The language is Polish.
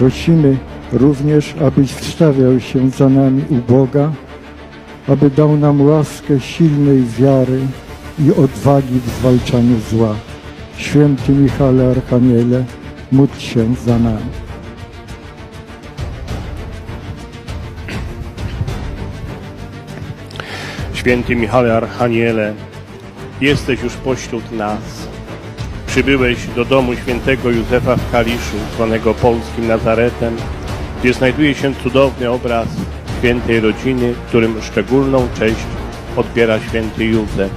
Prosimy również, abyś wstawiał się za nami u Boga, aby dał nam łaskę silnej wiary i odwagi w zwalczaniu zła. Święty Michale Archaniele, módl się za nami. Święty Michale Archaniele, jesteś już pośród nas. Przybyłeś do domu świętego Józefa w Kaliszu, zwanego polskim Nazaretem, gdzie znajduje się cudowny obraz świętej rodziny, którym szczególną cześć odbiera święty Józef.